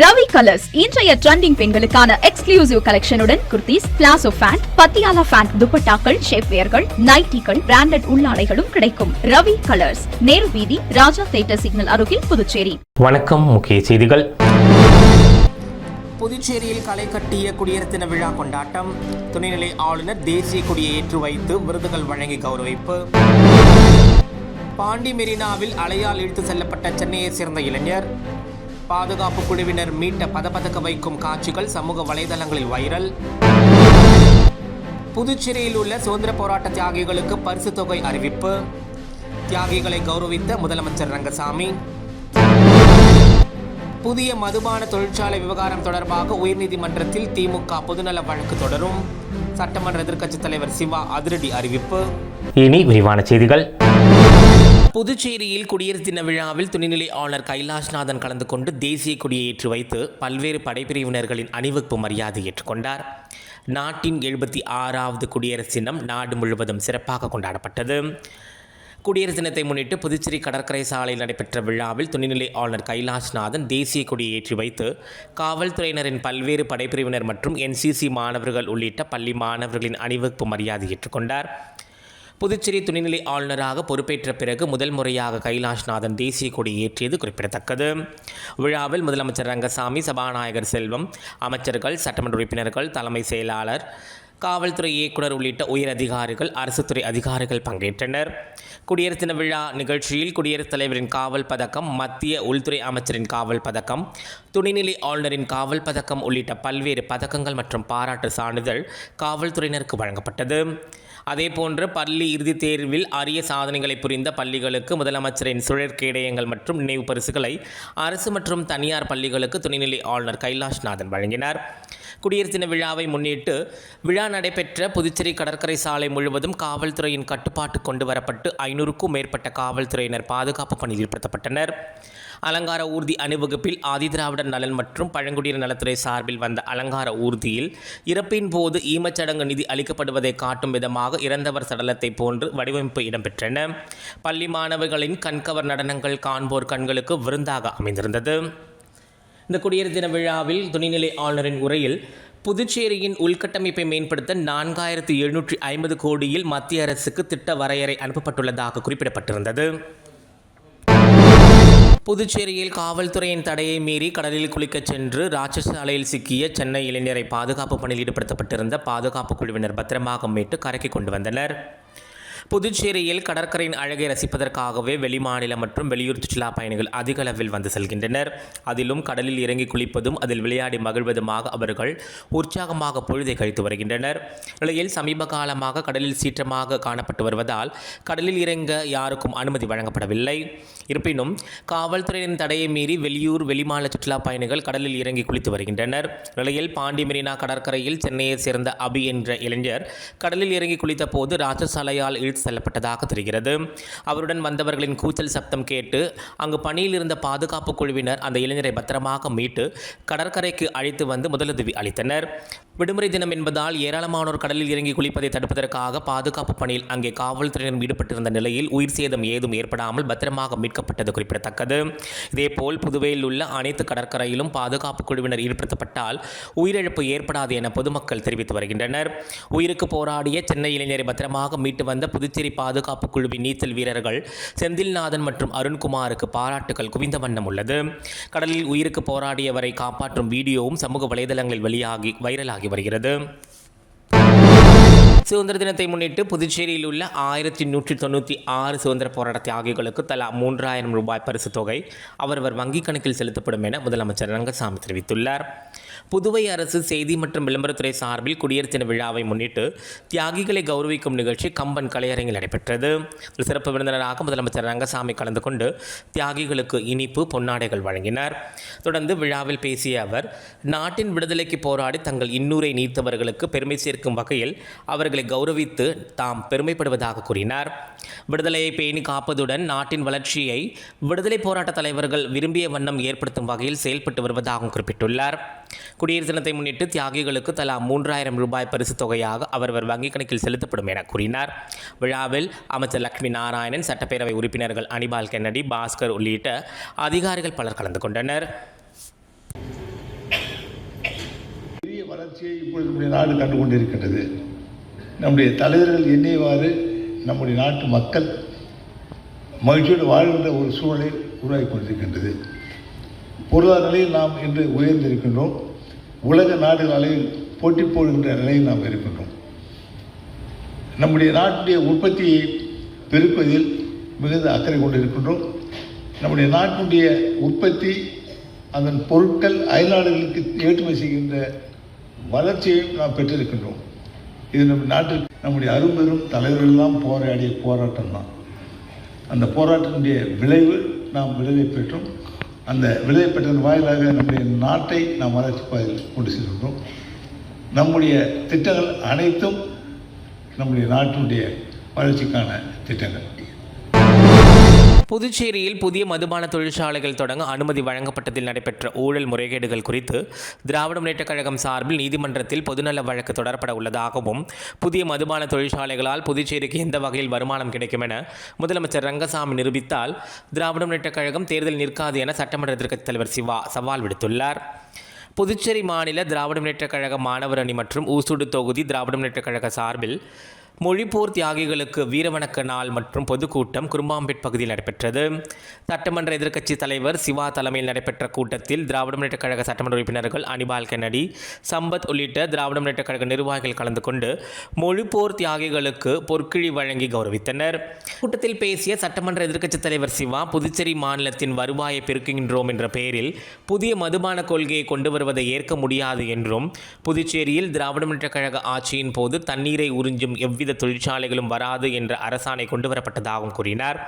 Ravi colours இன்றைய trending பெண்களுக்கான exclusive கலெக்ஷனுடன் kurtis palazzo pant Patiala pant துப்பட்டாக்கள் ஷேப்வேர்கள் நைட்டிகள் பிராண்டட் உள்ளாடைகளும் கிடைக்கும். ரவி கலர்ஸ் நேரு வீதி ராஜா தேட்டர் சிக்னல் அருகில் புதுச்சேரி. வணக்கம் முக்கிய செய்திகள். புதுச்சேரியில் களை கட்டிய குடியரசு தின விழா கொண்டாட்டம். துணைநிலை ஆளுநர் தேசிய கொடியை ஏற்றி வைத்து விருதுகள் வழங்கி கௌரவிப்பு. பாண்டி மெரினாவில் அலையால் இழுத்து செல்லப்பட்ட சென்னையைச் சேர்ந்த இளைஞர். பாதுகாப்பு குழுவினர் மீட்ட பதப்பதக்க வைக்கும் காட்சிகள் சமூக வலைதளங்களில் வைரல். புதுச்சேரியில் உள்ள சுதந்திர போராட்ட தியாகிகளுக்கு பரிசு தொகை அறிவிப்பு. தியாகிகளை கௌரவித்த முதலமைச்சர் ரங்கசாமி. புதிய மதுபான தொழிற்சாலை விவகாரம் தொடர்பாக உயர்நீதிமன்றத்தில் திமுக பொதுநல வழக்கு தொடரும். சட்டமன்ற எதிர்க்கட்சித் தலைவர் சிவா அதிரடி அறிவிப்பு. இனி விரிவான செய்திகள். புதுச்சேரியில் குடியரசு தின விழாவில் துணைநிலை ஆளுநர் கைலாஷ்நாதன் கலந்து கொண்டு தேசிய கொடியை ஏற்றி வைத்து பல்வேறு படைப்பிரிவினர்களின் அணிவகுப்பு மரியாதை ஏற்றுக்கொண்டார். நாட்டின் எழுபத்தி ஆறாவது குடியரசு தினம் நாடு முழுவதும் சிறப்பாக கொண்டாடப்பட்டது. குடியரசு தினத்தை முன்னிட்டு புதுச்சேரி கடற்கரை சாலையில் நடைபெற்ற விழாவில் துணைநிலை ஆளுநர் கைலாஷ்நாதன் தேசிய கொடியை ஏற்றி வைத்து காவல்துறையினரின் பல்வேறு படைப்பிரிவினர் மற்றும் என்சிசி மாணவர்கள் உள்ளிட்ட பள்ளி மாணவர்களின் அணிவகுப்பு மரியாதை ஏற்றுக்கொண்டார். புதுச்சேரி துணைநிலை ஆளுநராக பொறுப்பேற்ற பிறகு முதல் முறையாக கைலாஷ்நாதன் தேசிய கொடி ஏற்றியது குறிப்பிடத்தக்கது. விழாவில் முதலமைச்சர் ரங்கசாமி சபாநாயகர் செல்வம் அமைச்சர்கள் சட்டமன்ற உறுப்பினர்கள் தலைமை செயலாளர் காவல்துறை இயக்குனர் உள்ளிட்ட உயர் அதிகாரிகள் அரசு துறை அதிகாரிகள் பங்கேற்றனர். குடியரசு தின விழா நிகழ்ச்சியில் குடியரசுத் தலைவரின் காவல் பதக்கம் மத்திய உள்துறை அமைச்சரின் காவல் பதக்கம் துணைநிலை ஆளுநரின் காவல் பதக்கம் உள்ளிட்ட பல்வேறு பதக்கங்கள் மற்றும் பாராட்டு சான்றிதழ் காவல்துறையினருக்கு வழங்கப்பட்டது. அதேபோன்று பள்ளி இறுதித் தேர்வில் அரிய சாதனைகளை புரிந்த பள்ளிகளுக்கு முதலமைச்சரின் சுழற்கேடயங்கள் மற்றும் நினைவு பரிசுகளை அரசு மற்றும் தனியார் பள்ளிகளுக்கு துணைநிலை ஆளுநர் கைலாஷ்நாதன் வழங்கினார். குடியரசு தின விழாவை முன்னிட்டு விழா நடைபெற்ற புதுச்சேரி கடற்கரை சாலை முழுவதும் காவல்துறையின் கட்டுப்பாட்டு கொண்டு வரப்பட்டு ஐநூறுக்கும் மேற்பட்ட காவல்துறையினர் பாதுகாப்பு பணியில் ஈடுபடுத்தப்பட்டனர். அலங்கார ஊர்தி அணிவகுப்பில் ஆதிதிராவிடர் நலன் மற்றும் பழங்குடியினர் நலத்துறை சார்பில் வந்த அலங்கார ஊர்தியில் இறப்பின் போது ஈமச்சடங்கு நிதி அளிக்கப்படுவதை காட்டும் விதமாக இறந்தவர் சடலத்தை போன்று வடிவமைப்பு இடம்பெற்றன. பள்ளி மாணவர்களின் கண்கவர் நடனங்கள் காண்போர் கண்களுக்கு விருந்தாக அமைந்திருந்தது. இந்த குடியரசு தின விழாவில் துணைநிலை ஆளுநரின் உரையில் புதுச்சேரியின் உள்கட்டமைப்பை மேம்படுத்த நான்காயிரத்து எழுநூற்றி ஐம்பது கோடியில் மத்திய அரசுக்கு திட்ட வரையறை அனுப்பப்பட்டுள்ளதாக குறிப்பிடப்பட்டிருந்தது. புதுச்சேரியில் காவல்துறையின் தடையை மீறி கடலில் குளிக்கச் சென்று ராட்சசாலையில் சிக்கிய சென்னை இளைஞரை பாதுகாப்பு பணியில் ஈடுபடுத்தப்பட்டிருந்த பாதுகாப்பு குழுவினர் பத்திரமாக மீட்டு கரைக்கு கொண்டு வந்தனர். புதுச்சேரியில் கடற்கரையின் அழகை ரசிப்பதற்காகவே வெளிமாநில மற்றும் வெளியூர் சுற்றுலா பயணிகள் அதிக அளவில் வந்து செல்கின்றனர். அதிலும் கடலில் இறங்கி குளிப்பதும் அதில் விளையாடி மகிழ்வதுமாக அவர்கள் உற்சாகமாக பொழுதை கழித்து வருகின்றனர். நிலையில் சமீப காலமாக கடலில் சீற்றமாக காணப்பட்டு வருவதால் கடலில் இறங்க யாருக்கும் அனுமதி வழங்கப்படவில்லை. இருப்பினும் காவல்துறையின் தடையை மீறி வெளியூர் வெளிமாநில சுற்றுலா பயணிகள் கடலில் இறங்கி குளித்து வருகின்றனர். நிலையில் பாண்டி மெரினா கடற்கரையில் சென்னையைச் சேர்ந்த அபி என்ற இளைஞர் கடலில் இறங்கி குளித்த போது ராட்சசாலையால் செல்லப்பட்டதாக தெரிகிறது. அவருடன் வந்தவர்களின் கூச்சல் சப்தம் கேட்டு அங்கு பணியில் இருந்த பாதுகாப்பு குழுவினர் அந்த இளைஞரை பத்திரமாக மீட்டு கடற்கரைக்கு அழைத்து வந்து முதலுதவி அளித்தனர். விடுமுறை தினம் என்பதால் ஏராளமானோர் கடலில் இறங்கி குளிப்பதை தடுப்பதற்காக பாதுகாப்பு பணியில் அங்கே காவல்துறையினர் ஈடுபட்டிருந்த நிலையில் உயிர் சேதம் ஏதும் ஏற்படாமல் பத்திரமாக மீட்கப்பட்டது குறிப்பிடத்தக்கது. இதேபோல் புதுவையில் உள்ள அனைத்து கடற்கரையிலும் பாதுகாப்பு குழுவினர் ஈடுபடுத்தப்பட்டால் உயிரிழப்பு ஏற்படாது என பொதுமக்கள் தெரிவித்து வருகின்றனர். உயிருக்கு போராடிய சென்னை இளைஞரை பத்திரமாக மீட்டு வந்த புதுச்சேரி பாதுகாப்பு குழுவின் நீச்சல் வீரர்கள் செந்தில்நாதன் மற்றும் அருண்குமாருக்கு பாராட்டுகள் குவிந்த வண்ணம் உள்ளது. கடலில் உயிருக்கு போராடியவரை காப்பாற்றும் வீடியோவும் சமூக வலைதளங்களில் வெளியாகி வைரலாகி வருகிறது. சுதந்திர தினத்தை முன்னிட்டு புதுச்சேரியில் உள்ள ஆயிரத்தி நூற்றி தொண்ணூற்றி ஆறு சுதந்திர போராட்ட தியாகிகளுக்கு தலா மூன்றாயிரம் ரூபாய் பரிசு தொகை அவரவர் வங்கிக் கணக்கில் செலுத்தப்படும் என முதலமைச்சர் ரங்கசாமி தெரிவித்துள்ளார். புதுவை அரசு செய்தி மற்றும் விளம்பரத்துறை சார்பில் குடியரசு தின விழாவை முன்னிட்டு தியாகிகளை கௌரவிக்கும் நிகழ்ச்சி கம்பன் கலையரங்கில் நடைபெற்றது. சிறப்பு விருந்தினராக முதலமைச்சர் ரங்கசாமி கலந்து கொண்டு தியாகிகளுக்கு இனிப்பு பொன்னாடைகள் வழங்கினார். தொடர்ந்து விழாவில் பேசிய அவர் நாட்டின் விடுதலைக்கு போராடி தங்கள் இன்னூரை நீத்தவர்களுக்கு பெருமை சேர்க்கும் வகையில் அவர்கள் கௌரவித்து தாம் பெருமைப்படுவதாக கூறினார். விடுதலையை பேணி காப்பதுடன் நாட்டின் வளர்ச்சியை விடுதலை போராட்ட தலைவர்கள் விரும்பிய வண்ணம் ஏற்படுத்தும் வகையில் செயல்பட்டு வருவதாகவும் குறிப்பிட்டுள்ளார். குடியரசு தினத்தை முன்னிட்டு தியாகிகளுக்கு தலா மூன்றாயிரம் ரூபாய் பரிசு தொகையாக அவரவர் வங்கிக் கணக்கில் செலுத்தப்படும் என கூறினார். விழாவில் அமைச்சர் லட்சுமி நாராயணன் சட்டப்பேரவை உறுப்பினர்கள் அனிபால் கென்னடி பாஸ்கர் உள்ளிட்ட அதிகாரிகள் பலர் கலந்து கொண்டனர். வளர்ச்சியை இப்பொழுது நாடு கண்டு கொண்டிருக்கின்றது நம்முடைய தலைவர்கள் எண்ணியவாறு நம்முடைய நாட்டு மக்கள் மகிழ்ச்சியோடு வாழ்கின்ற ஒரு சூழலை உருவாகி கொண்டிருக்கின்றது பொருளாதார நிலையில் நாம் இன்று உயர்ந்திருக்கின்றோம். உலக நாடுகள் அளவில் போட்டி போடுகின்ற நிலையில் நாம் இருக்கின்றோம். நம்முடைய நாட்டுடைய உற்பத்தியை பெருக்குவதில் மிகுந்த அக்கறை கொண்டு இருக்கின்றோம் நம்முடைய நாட்டினுடைய உற்பத்தி அதன் பொருட்கள் அயல்நாடுகளுக்கு ஏற்றுமதி செய்கின்ற வளர்ச்சியையும் நாம் பெற்றிருக்கின்றோம். இது நம்ம நாட்டில் நம்முடைய அரும்பெரும் தலைவர்கள்லாம் போராடிய போராட்டம் தான் அந்த போராட்டத்தினுடைய விளைவு நாம் விளைவை பெற்றோம். அந்த விளைவை பெற்றதன் வாயிலாக நம்முடைய நாட்டை நாம் வளர்ச்சி பாதையில் கொண்டு செல்கின்றோம். நம்முடைய திட்டங்கள் அனைத்தும் நம்முடைய நாட்டினுடைய வளர்ச்சிக்கான திட்டங்கள். புதுச்சேரியில் புதிய மதுபான தொழிற்சாலைகள் தொடங்க அனுமதி வழங்கப்பட்டதில் நடைபெற்ற ஊழல் முறைகேடுகள் குறித்து திராவிட முன்னேற்றக் கழகம் சார்பில் நீதிமன்றத்தில் பொதுநல வழக்கு தொடரப்பட உள்ளதாகவும் புதிய மதுபான தொழிற்சாலைகளால் புதுச்சேரிக்கு எந்த வகையில் வருமானம் கிடைக்கும் என முதலமைச்சர் ரங்கசாமி நிரூபித்தால் திராவிட முன்னேற்றக் கழகம் தேர்தல் நிற்காது என சட்டமன்ற எதிர்க்கட்சித் தலைவர் சிவா சவால் விடுத்துள்ளார். புதுச்சேரி மாநில திராவிட முன்னேற்றக் கழக மாணவர் அணி மற்றும் ஊசுடு தொகுதி திராவிட முன்னேற்றக் கழக சார்பில் மொழிப்போர் தியாகிகளுக்கு வீரவணக்க நாள் மற்றும் பொதுக்கூட்டம் குரும்பாம்பேட் பகுதியில் நடைபெற்றது. சட்டமன்ற எதிர்க்கட்சித் தலைவர் சிவா தலைமையில் நடைபெற்ற கூட்டத்தில் திராவிட முன்னேற்ற கழக சட்டமன்ற உறுப்பினர்கள் அனிபால் கென்னடி சம்பத் உள்ளிட்ட திராவிட முன்னேற்ற கழக நிர்வாகிகள் கலந்து கொண்டு மொழிப்போர் தியாகிகளுக்கு பொற்கிழி வழங்கி கௌரவித்தனர். கூட்டத்தில் பேசிய சட்டமன்ற எதிர்க்கட்சித் தலைவர் சிவா புதுச்சேரி மாநிலத்தின் வருவாயை பெருக்குகின்றோம் என்ற பெயரில் புதிய மதுபான கொள்கையை கொண்டு வருவதை ஏற்க முடியாது என்றும் புதுச்சேரியில் திராவிட முன்னேற்ற கழக ஆட்சியின் போது தண்ணீரை உறிஞ்சும் எவ்வித தொழிற்சாலைகளும் வராது என்ற அரசாணை கொண்டு வரப்பட்டதாகவும் கூறினார்.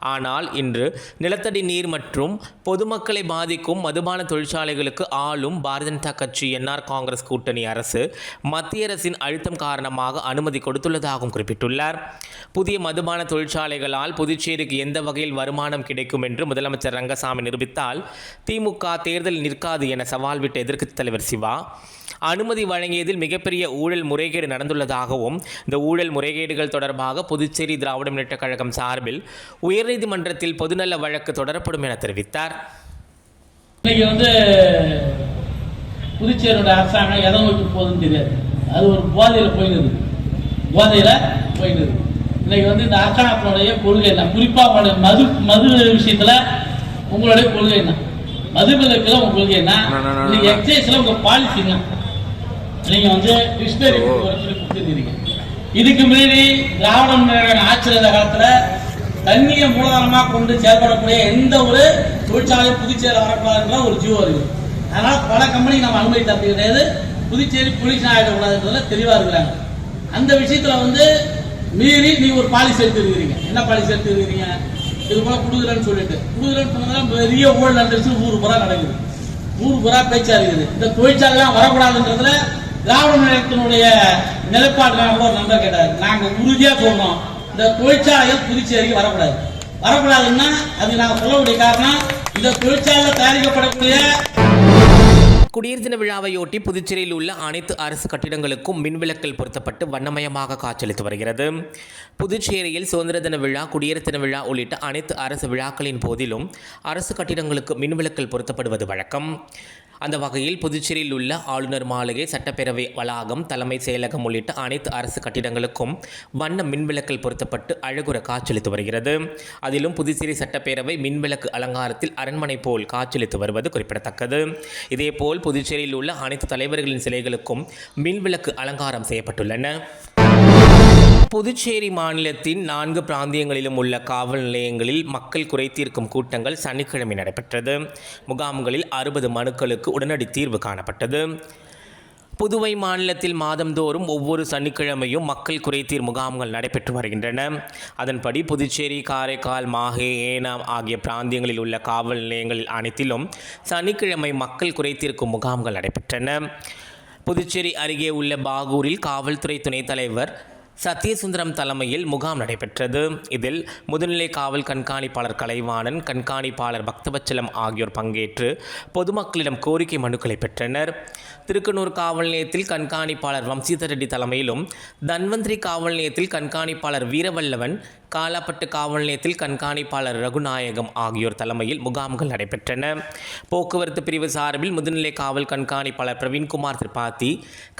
ஆனால் இன்று நிலத்தடி நீர் மற்றும் பொதுமக்களை பாதிக்கும் மதுபான தொழிற்சாலைகளுக்கு ஆளும் பாரதிய ஜனதா கட்சி என்ஆர் காங்கிரஸ் கூட்டணி அரசு மத்திய அரசின் அழுத்தம் காரணமாக அனுமதி கொடுத்துள்ளதாகவும் குறிப்பிட்டுள்ளார். புதிய மதுபான தொழிற்சாலைகளால் புதுச்சேரிக்கு எந்த வகையில் வருமானம் கிடைக்கும் என்று முதலமைச்சர் ரங்கசாமி நிரூபித்தால் திமுக தேர்தல் நிற்காது என சவால் விட்ட எதிர்க்கட்சித் தலைவர் சிவா அனுமதி வழங்கியதில் மிகப்பெரிய ஊழல் முறைகேடு நடந்துள்ளதாகவும் இந்த ஊழல் முறைகேடுகள் தொடர்பாக புதுச்சேரி திராவிட முன்னேற்றக் கழகம் சார்பில் உயர்நீதிமன்றத்தில் பொதுநல வழக்கு தொடரப்படும் என தெரிவித்தார். இன்னைக்கு வந்து புதுச்சேரியோட அரசாங்கம் எதை நோக்கி போகுதுன்னு தெரியாது. அது ஒரு போதையில் போயிடுது போதையில் போயிடுது இன்னைக்கு வந்து இந்த அரசாங்கத்தினுடைய கொள்கை என்ன? குறிப்பாக உங்களுடைய மது மது விஷயத்தில் உங்களுடைய கொள்கை என்ன? மது விலக்கில் உங்க கொள்கை என்ன? இன்னைக்கு எக்ஸைஸில் உங்கள் பாலிசி என்ன? நீங்கள் வந்து கிருஷ்ணகிரி கொடுத்துருக்கீங்க இதுக்கு மீறி திராவிட முன்னேற்ற ஆட்சியில் இருந்த காலத்தில் தண்ணியை மூலதனமாக கொண்டு செயல்படக்கூடிய எந்த ஒரு தொழிற்சாலை புதுச்சேரி வரக்கூடாதுன்ற ஒரு ஜீவோ இருக்கு அதனால பல கம்பெனி நம்ம அனுமதி தரது கிடையாது புதுச்சேரி பொல்யூஷன் ஆகிடக்கூடாதுன்றதுல தெளிவாக இருக்கிறாங்க. அந்த விஷயத்துல வந்து மீறி நீங்க ஒரு பாலிசி எடுத்துருக்கிறீங்க என்ன பாலிசி எடுத்துருக்கிறீங்க இது போல குடுக்குறேன்னு சொல்லிட்டு. குடுக்குறேன்னு சொன்னதெல்லாம் பெரிய ஊழல் நடந்துருச்சு ஊர் பூரா நடக்குது. ஊர் பூரா பேச்சா இருக்குது இந்த தொழிற்சாலைலாம் வரக்கூடாதுன்றதுல திராவிட நிலையத்தினுடைய நிலைப்பாடு நான் ஒரு கேட்டார். நாங்க உறுதியா சொல்றோம் இந்த தொழிற்சாலைகள் புதுச்சேரிக்கு வரக்கூடாது. வரக்கூடாதுன்னா அது நான் சொல்லக்கூடிய காரணம் இந்த தொழிற்சாலையில் தயாரிக்கப்படக்கூடிய குடியரசு தின விழாவையொட்டி புதுச்சேரியில் உள்ள அனைத்து அரசு கட்டிடங்களுக்கும் மின்விளக்கில் பொருத்தப்பட்டு வண்ணமயமாக காட்சியளித்து வருகிறது. புதுச்சேரியில் சுதந்திர தின விழா குடியரசு தின விழா உள்ளிட்ட அனைத்து அரசு விழாக்களின் போதிலும் அரசு கட்டிடங்களுக்கு மின்விளக்கில் பொருத்தப்படுவது வழக்கம். அந்த வகையில் புதுச்சேரியில் உள்ள ஆளுநர் மாளிகை சட்டப்பேரவை வளாகம் தலைமை செயலகம் உள்ளிட்ட அனைத்து அரசு கட்டிடங்களுக்கும் வண்ண மின்விளக்கில் பொருத்தப்பட்டு அழகுற காட்சியளித்து வருகிறது. அதிலும் புதுச்சேரி சட்டப்பேரவை மின்விளக்கு அலங்காரத்தில் அரண்மனை போல் காட்சியளித்து வருவது குறிப்பிடத்தக்கது. இதேபோல் புதுச்சேரியில் உள்ள அனைத்து தலைவர்களின் சிலைகளுக்கும் மின்விளக்கு அலங்காரம் செய்யப்பட்டுள்ளன. புதுச்சேரி மாநிலத்தின் நான்கு பிராந்தியங்களிலும் உள்ள காவல் நிலையங்களில் மக்கள் குறைத்தீர்க்கும் கூட்டங்கள் சனிக்கிழமை நடைபெற்றது. முகாம்களில் அறுபது மனுக்களுக்கு உடனடி தீர்வு காணப்பட்டது. புதுவை மாநிலத்தில் மாதந்தோறும் ஒவ்வொரு சனிக்கிழமையும் மக்கள் குறைத்தீர் முகாம்கள் நடைபெற்று வருகின்றன. அதன்படி புதுச்சேரி காரைக்கால் மாஹே ஏனாம் ஆகிய பிராந்தியங்களில் உள்ள காவல் நிலையங்களில் அனைத்திலும் சனிக்கிழமை மக்கள் குறைத்தீர்க்கும் முகாம்கள் நடைபெற்றன. புதுச்சேரி அருகே உள்ள பாகூரில் காவல்துறை துணைத் தலைவர் சத்யசுந்தரம் தலைமையில் முகாம் நடைபெற்றது. இதில் முதுநிலை காவல் கண்காணிப்பாளர் கலைவாணன் கண்காணிப்பாளர் பக்தவச்சலம் ஆகியோர் பங்கேற்று பொதுமக்களிடம் கோரிக்கை மனுக்களை பெற்றனர். திருக்கனூர் காவல் நிலையத்தில் கண்காணிப்பாளர் வம்சிதர் ரெட்டி தலைமையிலும் தன்வந்திரி காவல் நிலையத்தில் கண்காணிப்பாளர் வீரவல்லவன் காலாப்பட்டு காவல் நிலையத்தில் கண்காணிப்பாளர் ரகுநாயகம் ஆகியோர் தலைமையில் முகாம்கள் நடைபெற்றன. போக்குவரத்து பிரிவு சார்பில் முதுநிலை காவல் கண்காணிப்பாளர் பிரவீன்குமார் திரிபாதி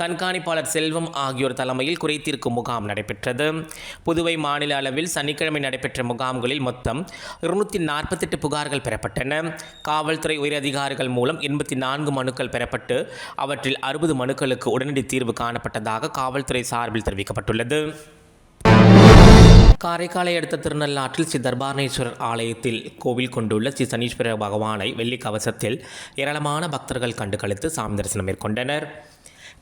கண்காணிப்பாளர் செல்வம் ஆகியோர் தலைமையில் குறைத்தீர்க்கும் முகாம் நடைபெற்றது. புதுவை மாநில அளவில் சனிக்கிழமை நடைபெற்ற முகாம்களில் மொத்தம் இருநூத்தி நாற்பத்தெட்டு புகார்கள் பெறப்பட்டன. காவல்துறை உயரதிகாரிகள் மூலம் எண்பத்தி நான்கு மனுக்கள் பெறப்பட்டு அவற்றில் அறுபது மனுக்களுக்கு உடனடி தீர்வு காணப்பட்டதாக காவல்துறை சார்பில் தெரிவிக்கப்பட்டுள்ளது. காரைக்காலை அடுத்த திருநள்ளாற்றில் ஸ்ரீ தர்பாரணேஸ்வரர் ஆலயத்தில் கோவில் கொண்டுள்ள ஸ்ரீ சனீஸ்வர பகவானை வெள்ளி கவசத்தில் ஏராளமான பக்தர்கள் கண்டு கழித்து சாமி தரிசனம் மேற்கொண்டனர்.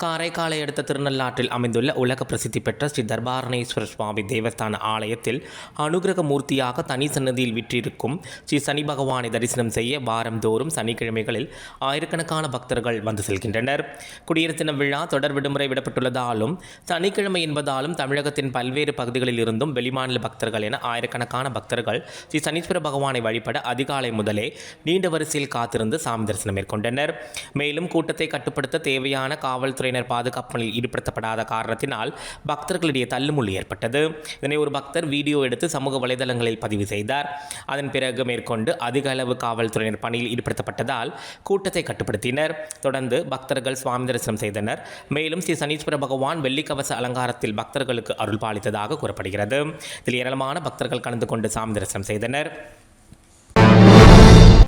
காரைக்காலை அடுத்த திருநள்ளாற்றில் அமைந்துள்ள உலக பிரசித்தி பெற்ற ஸ்ரீ தர்பாரணேஸ்வர சுவாமி தேவஸ்தான ஆலயத்தில் அனுகிரக மூர்த்தியாக தனி சன்னதியில் விற்றிருக்கும் ஸ்ரீ சனி பகவானை தரிசனம் செய்ய வாரந்தோறும் சனிக்கிழமைகளில் ஆயிரக்கணக்கான பக்தர்கள் வந்து செல்கின்றனர். குடியரசு தின விழா தொடர் விடுமுறை விடப்பட்டுள்ளதாலும் சனிக்கிழமை என்பதாலும் தமிழகத்தின் பல்வேறு பகுதிகளில் இருந்தும் வெளிமாநில பக்தர்கள் என ஆயிரக்கணக்கான பக்தர்கள் ஸ்ரீ சனீஸ்வர பகவானை வழிபட அதிகாலை முதலே நீண்ட வரிசையில் காத்திருந்து சாமி தரிசனம் மேற்கொண்டனர். மேலும் கூட்டத்தை கட்டுப்படுத்த தேவையான காவல்துறை காவல்துறையினர் பாதுகாப்பு ஈடுபடுத்தப்படாத காரணத்தினால் பக்தர்களிடையே தள்ளுமுள்ளு ஏற்பட்டது. இதனை ஒரு பக்தர் வீடியோ எடுத்து சமூக வலைதளங்களில் பதிவு செய்தார். அதன் பிறகு மேற்கொண்டு அதிக அளவு காவல்துறையினர் பணியில் ஈடுபடுத்தப்பட்டதால் கூட்டத்தை கட்டுப்படுத்தினர். தொடர்ந்து பக்தர்கள் சுவாமி தரிசனம் செய்தனர். மேலும் ஸ்ரீ சனீஸ்வர பகவான் வெள்ளிக்கவச அலங்காரத்தில் பக்தர்களுக்கு அருள் பாலித்ததாக கூறப்படுகிறது. இதில் ஏராளமான பக்தர்கள் கலந்து கொண்டு சாமி தரிசனம் செய்தனர்.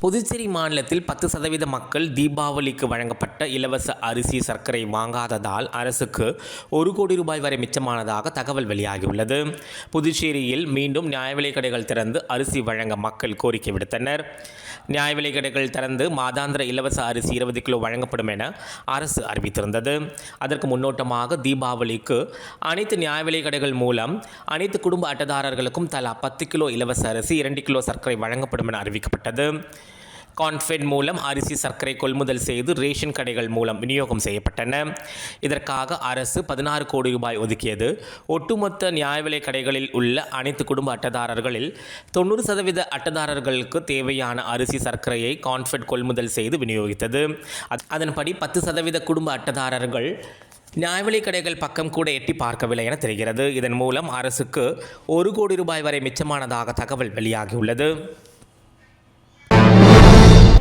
புதுச்சேரி மாநிலத்தில் பத்து சதவீத மக்கள் தீபாவளிக்கு வழங்கப்பட்ட இலவச அரிசி சர்க்கரை வாங்காததால் அரசுக்கு ஒரு கோடி ரூபாய் வரை மிச்சமானதாக தகவல் வெளியாகியுள்ளது. புதுச்சேரியில் மீண்டும் நியாய விலைக்கடைகள் திறந்து அரிசி வழங்க மக்கள் கோரிக்கை விடுத்தனர். நியாய விலைக்கடைகள் திறந்து மாதாந்திர இலவச அரிசி இருபது கிலோ வழங்கப்படும் என அரசு அறிவித்திருந்தது. அதற்கு முன்னோட்டமாக தீபாவளிக்கு அனைத்து நியாய விலைக்கடைகள் மூலம் அனைத்து குடும்ப அட்டைதாரர்களுக்கும் தலா பத்து கிலோ இலவச அரிசி இரண்டு கிலோ சர்க்கரை வழங்கப்படும் என அறிவிக்கப்பட்டது. கான்ஃபெட் மூலம் அரிசி சர்க்கரை கொள்முதல் செய்து ரேஷன் கடைகள் மூலம் விநியோகம் செய்யப்பட்டன. இதற்காக அரசு பதினாறு கோடி ரூபாய் ஒதுக்கியது. ஒட்டுமொத்த நியாய விலை கடைகளில் உள்ள அனைத்து குடும்ப அட்டைதாரர்களில் தொண்ணூறு சதவீத அட்டைதாரர்களுக்கு தேவையான அரிசி சர்க்கரையை கான்ஃபெட் கொள்முதல் செய்து விநியோகித்தது. அதன்படி பத்து சதவீத குடும்ப அட்டைதாரர்கள் நியாயவிலைக் கடைகள் பக்கம் கூட எட்டி பார்க்கவில்லை என தெரிகிறது. இதன் மூலம் அரசுக்கு ஒரு கோடி ரூபாய் வரை மிச்சமானதாக தகவல் வெளியாகியுள்ளது.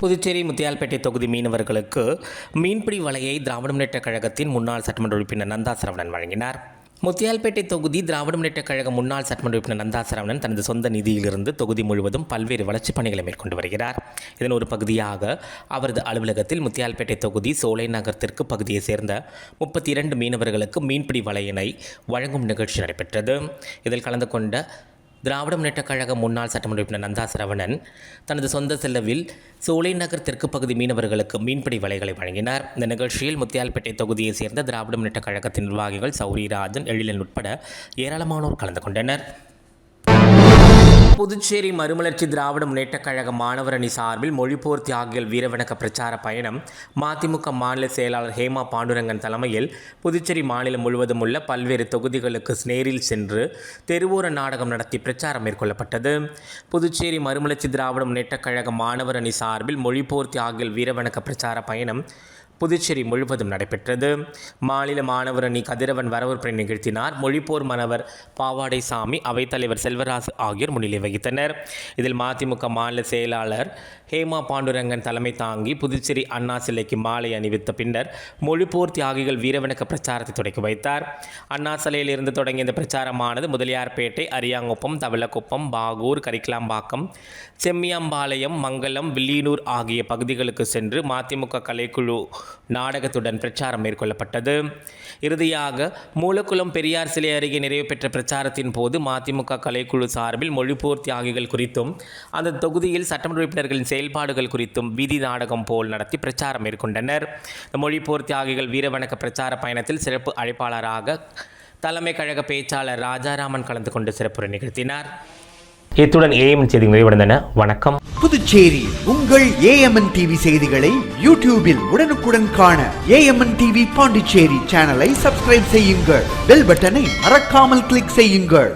புதுச்சேரி முத்தியால்பேட்டை தொகுதி மீனவர்களுக்கு மீன்பிடி வலையை திராவிட முன்னேற்ற கழகத்தின் முன்னாள் சட்டமன்ற உறுப்பினர் நந்தா சரவணன் வழங்கினார். முத்தியால்பேட்டை தொகுதி திராவிட முன்னேற்ற கழக முன்னாள் சட்டமன்ற உறுப்பினர் நந்தா சரவணன் தனது சொந்த நிதியிலிருந்து தொகுதி முழுவதும் பல்வேறு வளர்ச்சிப் பணிகளை மேற்கொண்டு வருகிறார். இதன் ஒரு பகுதியாக அவரது அலுவலகத்தில் முத்தியால்பேட்டை தொகுதி சோலை நகரத்திற்கு பகுதியை பகுதியைச் சேர்ந்த முப்பத்தி இரண்டு மீனவர்களுக்கு மீன்பிடி வலையினை வழங்கும் நிகழ்ச்சி நடைபெற்றது. இதில் கலந்து கொண்ட திராவிட முன்னேற்றக் கழக முன்னாள் சட்டமன்ற உறுப்பினர் நந்தா சரவணன் தனது சொந்த செலவில் சோலை நகர் தெற்கு பகுதி மீனவர்களுக்கு மீன்பிடி வலைகளை வழங்கினார். இந்த நிகழ்ச்சியில் முத்தியால்பேட்டை தொகுதியைச் சேர்ந்த திராவிட முன்னேற்றக் கழகத்தின் நிர்வாகிகள் சௌரிராஜன் எழிலன் உட்பட ஏராளமானோர் கலந்து கொண்டனர். புதுச்சேரி மறுமலர்ச்சி திராவிட முன்னேற்றக் கழக மாணவர் அணி சார்பில் மொழிப்போர் தியாகிகள் வீரவணக்க பிரச்சார பயணம் மதிமுக மாநில செயலாளர் ஹேமா பாண்டுரங்கன் தலைமையில் புதுச்சேரி மாநிலம் முழுவதும் உள்ள பல்வேறு தொகுதிகளுக்கு நேரில் சென்று தெருவோர நாடகம் நடத்தி பிரச்சாரம் மேற்கொள்ளப்பட்டது. புதுச்சேரி மறுமலர்ச்சி திராவிட முன்னேற்றக் கழக மாணவர் அணி சார்பில் மொழிப்போர் தியாகிகள் வீரவணக்க பிரச்சார பயணம் புதுச்சேரி முழுவதும் நடைபெற்றது. மாநில மாணவர் அணி கதிரவன் வரவேற்பை நிகழ்த்தினார். மொழிப்போர் மணவர் பாவாடை சாமி அவைத்தலைவர் செல்வராசு ஆகியோர் முன்னிலை வகித்தனர். இதில் மதிமுக மாநில செயலாளர் ஹேமா பாண்டுரங்கன் தலைமை தாங்கி புதுச்சேரி அண்ணா சிலைக்கு மாலை அணிவித்த பின்னர் மொழிப்போர் தியாகிகள் வீரவணக்க பிரச்சாரத்தை தொடக்கி வைத்தார். அண்ணா சிலையில் இருந்து தொடங்கிய இந்த பிரச்சாரமானது முதலியார்பேட்டை அரியாங்குப்பம் தவளக்குப்பம் பாகூர் கரிக்கலாம்பாக்கம் செம்மியாம்பாளையம் மங்கலம் வில்லியனூர் ஆகிய பகுதிகளுக்கு சென்று மதிமுக கலைக்குழு நாடகத்துடன் பிரச்சாரம் மேற்கொள்ளப்பட்டது. இறுதியாக மூலக்குளம் பெரியார் சிலை அருகே நிறைவு பெற்ற பிரச்சாரத்தின் போது மதிமுக கலைக்குழு சார்பில் மொழிப்போர் தியாகிகள் குறித்தும் அந்த தொகுதியில் சட்டமன்ற உறுப்பினர்களின் செயல்பாடுகள் குறித்தும் வீதி நாடகம் போல் நடத்தி பிரச்சாரம் மேற்கொண்டனர். இந்த மொழிப்போர் தியாகிகள் வீரவணக்க பிரச்சார பயணத்தில் சிறப்பு அழைப்பாளராக தலைமை கழக பேச்சாளர் ராஜாராமன் கலந்து கொண்டு சிறப்புரை நிகழ்த்தினார். இத்துடன் ஏஎம் செய்தி நிறைவடைந்தன. வணக்கம். புதுச்சேரி உங்கள் ஏஎம்என் டிவி செய்திகளை யூடியூபில் உடனுக்குடன் காண ஏஎம்என் டிவி பாண்டிச்சேரி சேனலை சப்ஸ்கிரைப் செய்யுங்கள். பெல் பட்டனை மறக்காமல் கிளிக் செய்யுங்கள்.